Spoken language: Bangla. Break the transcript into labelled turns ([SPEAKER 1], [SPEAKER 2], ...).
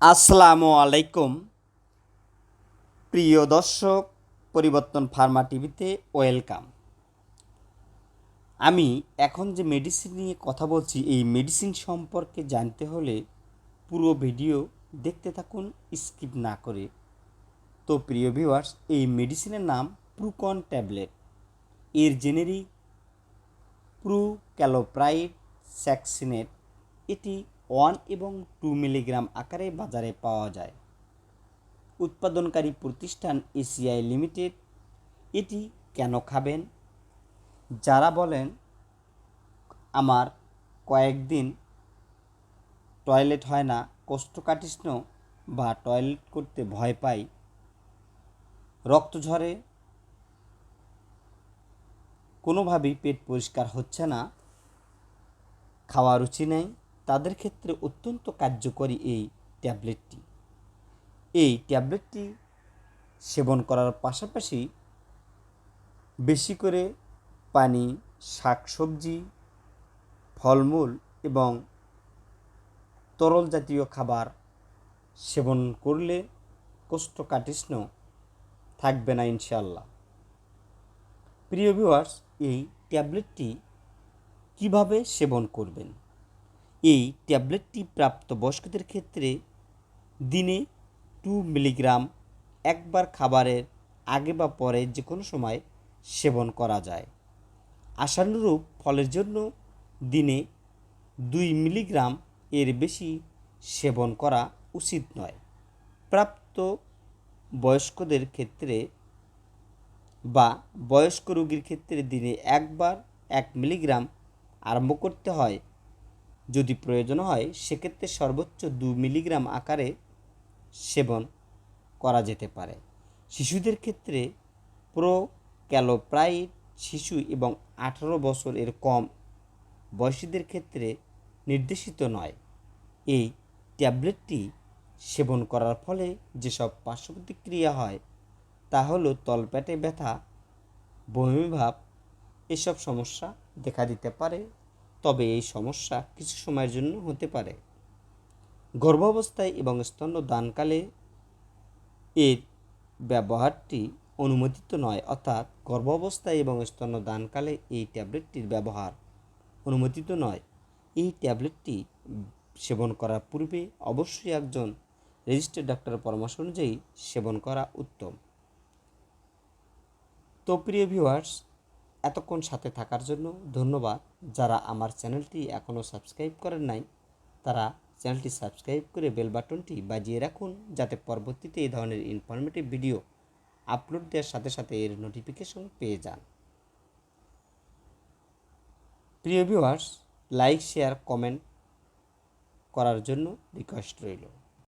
[SPEAKER 1] আসসালামু আলাইকুম। প্রিয় দর্শক, পরিবর্তন ফার্মা টিভিতে ওয়েলকাম। আমি এখন যে মেডিসিন নিয়ে কথা বলছি, এই মেডিসিন সম্পর্কে জানতে হলে পুরো ভিডিও দেখতে থাকুন, স্কিপ না করে। তো প্রিয় ভিউয়ার্স, এই মেডিসিনের নাম প্রুকন ট্যাবলেট। এর জেনেরিক প্রু ক্যালোপ্রাইড স্যাক্সিনেট। এটি ওয়ান এবং টু মিলিগ্রাম আকারে বাজারে পাওয়া যায়। উৎপাদনকারী প্রতিষ্ঠান এসিআই লিমিটেড, এটি কেন খাবেন? যারা বলেন, আমার কয়েকদিন টয়লেট হয় না কোষ্ঠকাঠিন্য বা টয়লেট করতে ভয় পাই, রক্ত ঝরে, কোনোভাবেই পেট পরিষ্কার হচ্ছে না খাওয়া রুচি নেই। তাদের ক্ষেত্রে অত্যন্ত কার্যকরী এই ট্যাবলেটটি। এই ট্যাবলেটটি সেবন করার পাশাপাশি বেশি করে পানি, শাকসবজি, ফলমূল এবং তরল জাতীয় খাবার সেবন করলে কোষ্ঠকাঠিন্য থাকবে না ইনশাল্লাহ প্রিয় ভিউয়ার্স এই ট্যাবলেটটি কীভাবে সেবন করবেন? এই ট্যাবলেটটি প্রাপ্তবয়স্কদের ক্ষেত্রে দিনে টু মিলিগ্রাম একবার খাবারের আগে বা পরে যে কোনো সময় সেবন করা যায়। আশানুরূপ ফলের জন্য দিনে দুই মিলিগ্রাম এর বেশি সেবন করা উচিত নয়। প্রাপ্ত বয়স্কদের ক্ষেত্রে বা বয়স্ক রোগীর ক্ষেত্রে দিনে একবার এক মিলিগ্রাম আরম্ভ করতে হয় যদি প্রয়োজন হয়, সেক্ষেত্রে সর্বোচ্চ দু মিলিগ্রাম আকারে সেবন করা যেতে পারে। শিশুদের ক্ষেত্রে প্রো ক্যালোপ্রাইড শিশু এবং আঠারো বছর এর কম বয়সীদের ক্ষেত্রে নির্দেশিত নয়। এই ট্যাবলেটটি সেবন করার ফলে যেসব পার্শ্ব প্রতিক্রিয়া হয়, তা হলো তলপেটে ব্যথা বমিভাব এসব সমস্যা দেখা দিতে পারে। তবে এই সমস্যা কিছু সময়ের জন্য হতে পারে। গর্ভাবস্থায় এবং স্তন্যদানকালে এর ব্যবহারটি অনুমোদিত নয়, অর্থাৎ গর্ভাবস্থায় এবং স্তন্যদানকালে এই ট্যাবলেটটির ব্যবহার অনুমোদিত নয়। এই ট্যাবলেটটি সেবন করার পূর্বে অবশ্যই একজন রেজিস্টার্ড ডাক্তারের পরামর্শ অনুযায়ী সেবন করা উত্তম। তো প্রিয় ভিউয়ার্স, এতক্ষণ সাথে থাকার জন্য ধন্যবাদ। যারা আমার চ্যানেলটি এখনও সাবস্ক্রাইব করেন নাই, তারা চ্যানেলটি সাবস্ক্রাইব করে বেল বাটনটি বাজিয়ে রাখুন যাতে পরবর্তীতে এই ধরনের ইনফরমেটিভ ভিডিও আপলোড দেওয়ার সাথে সাথে এর নোটিফিকেশন পেয়ে যান। প্রিয় ভিউয়ার্স লাইক শেয়ার কমেন্ট করার জন্য রিকোয়েস্ট রইল।